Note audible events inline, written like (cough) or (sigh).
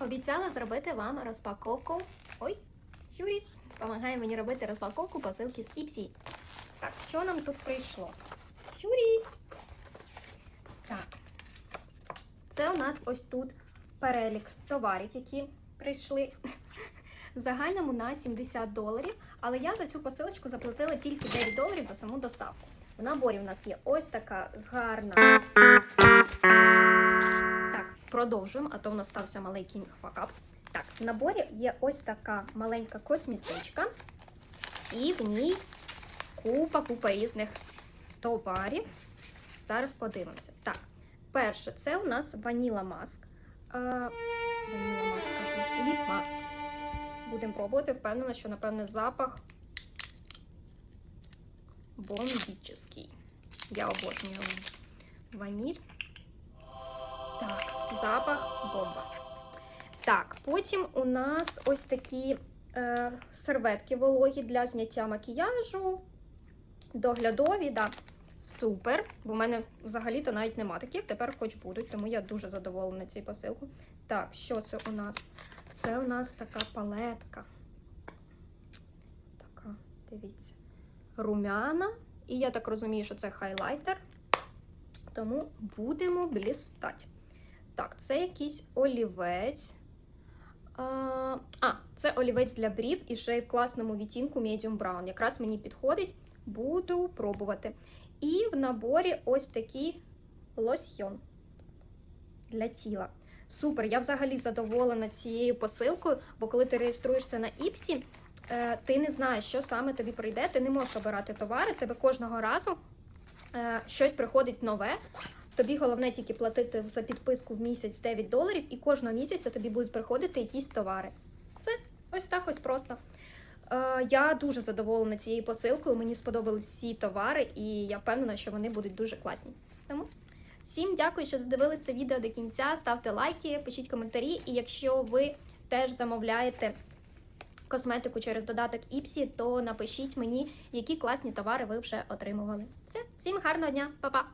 Обіцяла зробити вам розпаковку. Ой, Юрій допомагає мені робити розпаковку посилки з Іпсі. Так, що нам тут прийшло? Юрій. Так. Це у нас ось тут перелік товарів, які прийшли. (laughs) В загальному на 70 доларів, але я за цю посилочку заплатила тільки 9 доларів за саму доставку. В наборі у нас є ось така гарна. Продовжуємо, а то в нас стався маленький факап. Так, в наборі є ось така маленька косметичка, і в ній купа-купа різних товарів. Зараз подивимося. Так, перше, це у нас ваніла маск. А, ваніла маск, кажу, ліп маск. Будемо пробувати. Впевнена, що, напевне, запах бомбічний. Я обожнюю ваніль. Так, запах бомба. Так, потім у нас ось такі е, серветки вологі для зняття макіяжу. Доглядові, да. Супер. Бо в мене взагалі-то навіть нема таких, тепер хоч будуть, тому я дуже задоволена цією посилкою. Так, що це у нас? Це у нас така палетка. Така, дивіться, румяна. І я так розумію, що це хайлайтер. Тому будемо блістати. Так, це якийсь олівець. А, це олівець для брів і ще й в класному відтінку Medium Brown. Якраз мені підходить, буду пробувати. І в наборі ось такий лосьйон для тіла. Супер, я взагалі задоволена цією посилкою, бо коли ти реєструєшся на Іпсі, е, ти не знаєш, що саме тобі прийде, ти не можеш обирати товари, тебе кожного разу е, щось приходить нове. Тобі головне тільки платити за підписку в місяць 9 доларів, і кожного місяця тобі будуть приходити якісь товари. Це ось так ось просто. Е, Я дуже задоволена цією посилкою. Мені сподобались всі товари, і я впевнена, що вони будуть дуже класні. Тому всім дякую, що додивились це відео до кінця. Ставте лайки, пишіть коментарі. І якщо ви теж замовляєте косметику через додаток Іпсі, то напишіть мені, які класні товари ви вже отримували. Все, всім гарного дня, Па-па!